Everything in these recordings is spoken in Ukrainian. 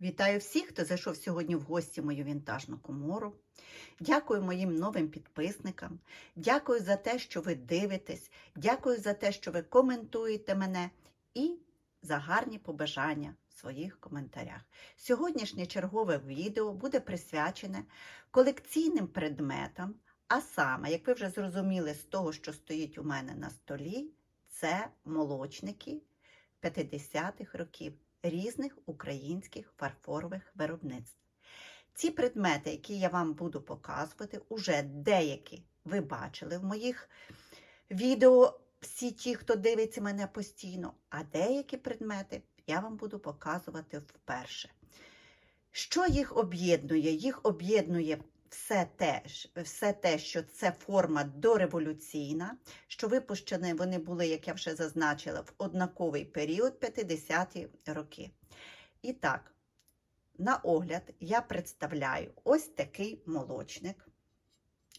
Вітаю всіх, хто зайшов сьогодні в гості мою вінтажну комору. Дякую моїм новим підписникам. Дякую за те, що ви дивитесь. Дякую за те, що ви коментуєте мене і за гарні побажання в своїх коментарях. Сьогоднішнє чергове відео буде присвячене колекційним предметам, а саме, як ви вже зрозуміли з того, що стоїть у мене на столі, це молочники 50-х років різних українських фарфорових виробництв. Ці предмети, які я вам буду показувати, уже деякі ви бачили в моїх відео, всі ті, хто дивиться мене постійно, а деякі предмети я вам буду показувати вперше. Що їх об'єднує? Їх об'єднує все те, все те, що це форма дореволюційна, що випущені вони були, як я вже зазначила, в однаковий період 50-ті роки. І так, на огляд я представляю ось такий молочник.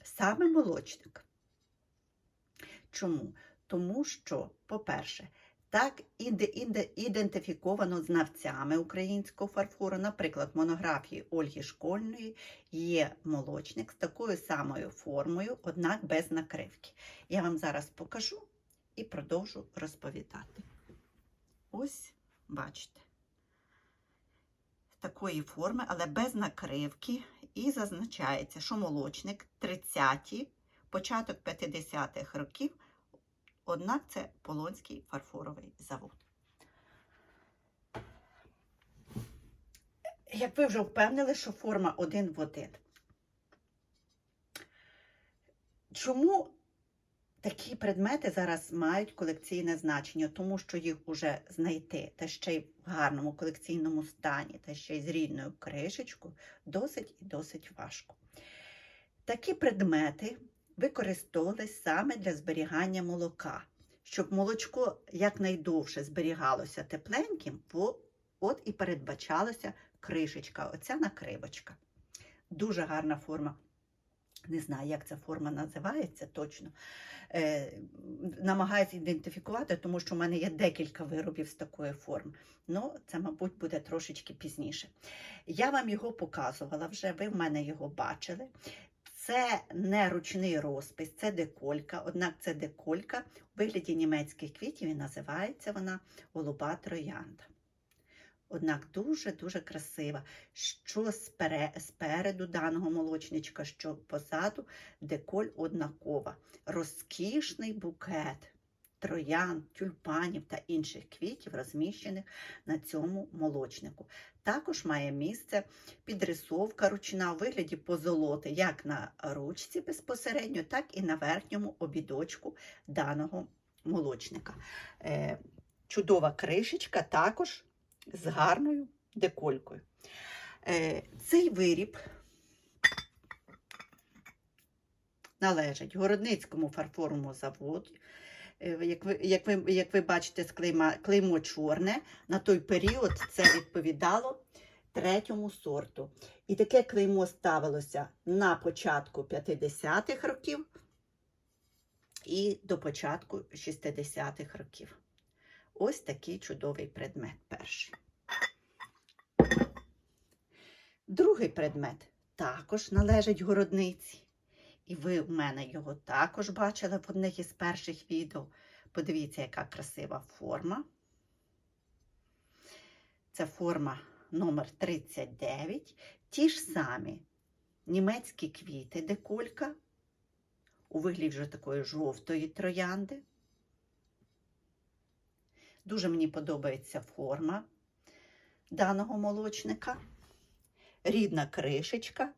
Саме молочник. Чому? Тому що, по-перше, так ідентифіковано знавцями українського фарфору, наприклад, монографії Ольги Школьної є молочник з такою самою формою, однак без накривки. Я вам зараз покажу і продовжу розповідати. Ось, бачите, такої форми, але без накривки, і зазначається, що молочник 30-ті, початок 50-х років. Однак це Полонський фарфоровий завод. Як ви вже впевнили, що форма один в один. Чому такі предмети зараз мають колекційне значення? Тому що їх вже знайти, та ще й в гарному колекційному стані, та ще й з рідною кришечкою, досить і досить важко. Такі предмети використовувались саме для зберігання молока, щоб молочко якнайдовше зберігалося тепленьким, от і передбачалася кришечка, оця накривочка. Дуже гарна форма. Не знаю, як ця форма називається точно. Е, Намагаюся ідентифікувати, тому що в мене є декілька виробів з такої форми. Ну, це, мабуть, буде трошечки пізніше. Я вам його показувала вже, ви в мене його бачили. Це не ручний розпис, це деколька. Однак це деколька у вигляді німецьких квітів і називається вона голуба троянда. Однак дуже-дуже красива, що спереду даного молочничка, що позаду деколь однакова. Розкішний букет троян, тюльпанів та інших квітів, розміщених на цьому молочнику. Також має місце підрисовка ручна у вигляді позолоти, як на ручці безпосередньо, так і на верхньому обідочку даного молочника. Е, чудова кришечка також з гарною деколькою. Е, цей виріб належить Городницькому фарфоровому заводу. Е, як ви як ви, як ви бачите, клейма, клеймо чорне, на той період це відповідало третьому сорту. І таке клеймо ставилося на початку 50-х років і до початку 60-х років. Ось такий чудовий предмет перший. Другий предмет також належить городниці. І ви в мене його також бачили в одних із перших відео. Подивіться, яка красива форма. Це форма номер 39. Ті ж самі німецькі квіти, деколька, у вигляді вже такої жовтої троянди. Дуже мені подобається форма даного молочника. Рідна кришечка.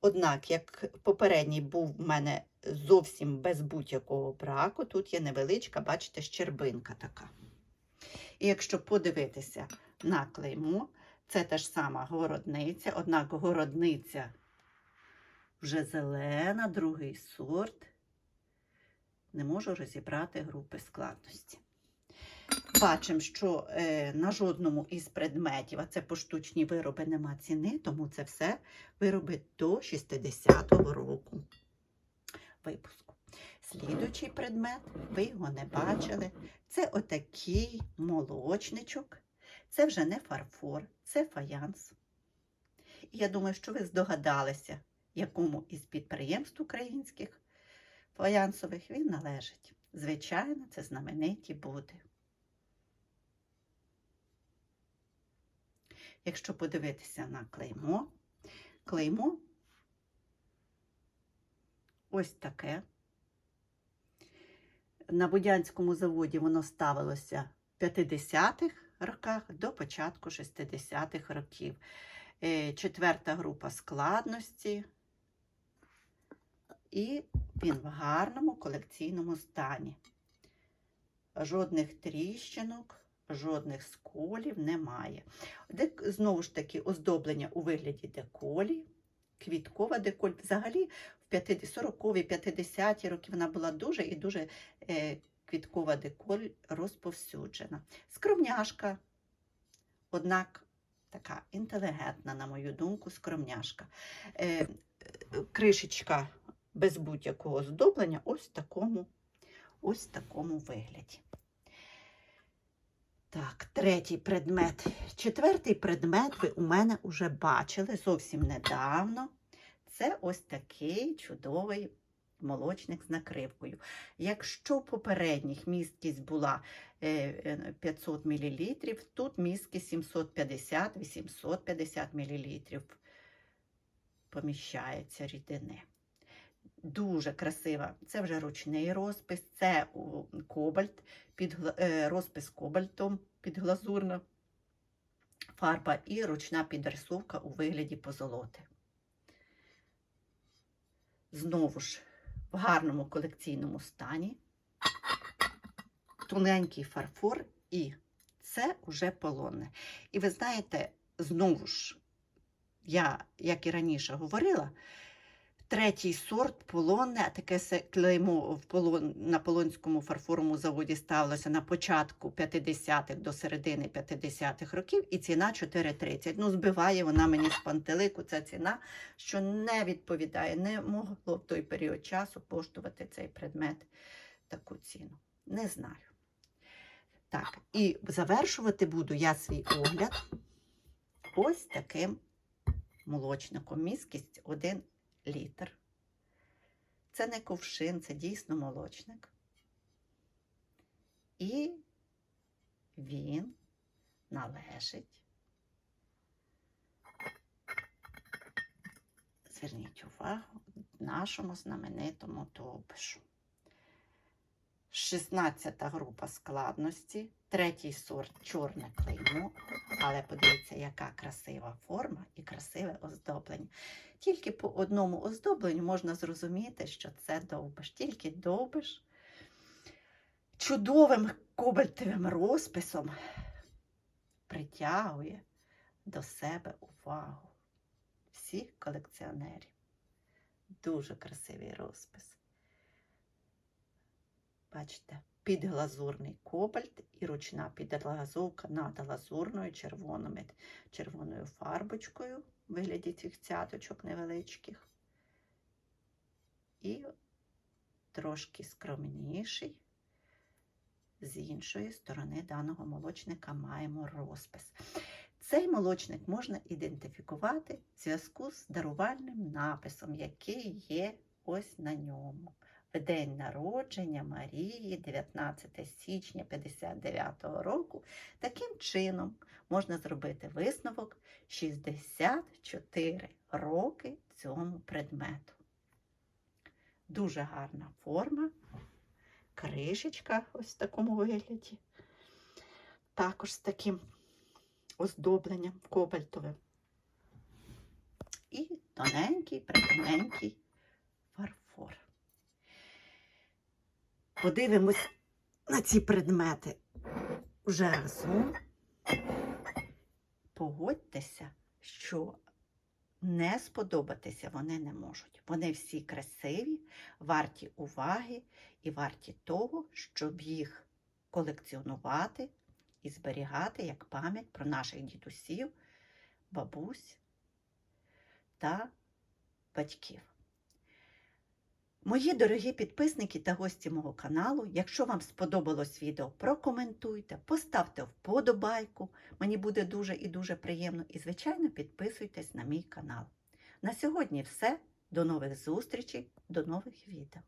Однак, як попередній був в мене зовсім без будь-якого браку, тут є невеличка, бачите, щербинка така. І якщо подивитися на клеймо, це та ж сама городниця, однак городниця вже зелена, другий сорт. Не можу розібрати групи складності. Бачимо, що е, на жодному із предметів, а це поштучні вироби, нема ціни, тому це все вироби до 60-го року випуску. Слідуючий предмет, ви його не бачили, це отакий молочничок. Це вже не фарфор, це фаянс. І я думаю, що ви здогадалися, якому із підприємств українських фаянсових він належить. Звичайно, це знамениті буди. Якщо подивитися на клеймо, клеймо ось таке. На Будянському заводі воно ставилося в 50-х роках до початку 60-х років. Е, Четверта група складності. І він в гарному колекційному стані. Жодних тріщинок, жодних сколів немає. Знову ж таки, оздоблення у вигляді деколі, квіткова деколь. Взагалі, в 40-ві, 50-ті роки вона була дуже і дуже е, квіткова деколь розповсюджена. Скромняшка, однак така інтелігентна, на мою думку, скромняшка. Е, е, кришечка без будь-якого оздоблення ось в такому, ось такому вигляді. Так, третій предмет. Четвертий предмет ви у мене вже бачили зовсім недавно. Це ось такий чудовий молочник з накривкою. Якщо попередніх місткість була е, е, 500 мл, тут місткість 750-850 мл поміщається рідини. Дуже красива. Це вже ручний розпис, це кобальт, під, е, розпис кобальтом підглазурна фарба і ручна підрисовка у вигляді позолоти. Знову ж в гарному колекційному стані. Тоненький фарфор, і це вже полонне. І ви знаєте, знову ж, я, як і раніше говорила, третій сорт полонне, таке клеймо в полон, на Полонському фарфоровому заводі ставилося на початку 50-х до середини 50-х років, і ціна 4,30. Ну, збиває вона мені з пантелику ця ціна, що не відповідає, не могло в той період часу коштувати цей предмет таку ціну. Не знаю. Так, і завершувати буду я свій огляд ось таким молочником. Міскість 1 літр. Це не ковшин, це дійсно молочник. І він належить. Зверніть увагу нашому знаменитому довбишу. 16 група складності, третій сорт чорне клеймо, але подивіться, яка красива форма і красиве оздоблення. Тільки по одному оздобленню можна зрозуміти, що це довбиш. Тільки довбиш чудовим кобальтовим розписом притягує до себе увагу всіх колекціонерів. Дуже красивий розпис. Бачите, підглазурний кобальт і ручна підглазовка над глазурною червоною, червоною фарбочкою в вигляді цих цяточок невеличких. І трошки скромніший. З іншої сторони даного молочника маємо розпис. Цей молочник можна ідентифікувати в зв'язку з дарувальним написом, який є ось на ньому. В день народження Марії, 19 січня 59 року, таким чином можна зробити висновок 64 роки цьому предмету. Дуже гарна форма, кришечка ось в такому вигляді. Також з таким оздобленням кобальтовим. І тоненький, притоненький фарфор. Подивимось на ці предмети вже разом. Погодьтеся, що не сподобатися вони не можуть. Вони всі красиві, варті уваги і варті того, щоб їх колекціонувати і зберігати як пам'ять про наших дідусів, бабусь та батьків. Мої дорогі підписники та гості мого каналу, якщо вам сподобалось відео, прокоментуйте, поставте вподобайку. Мені буде дуже і дуже приємно. І, звичайно, підписуйтесь на мій канал. На сьогодні все. До нових зустрічей, до нових відео.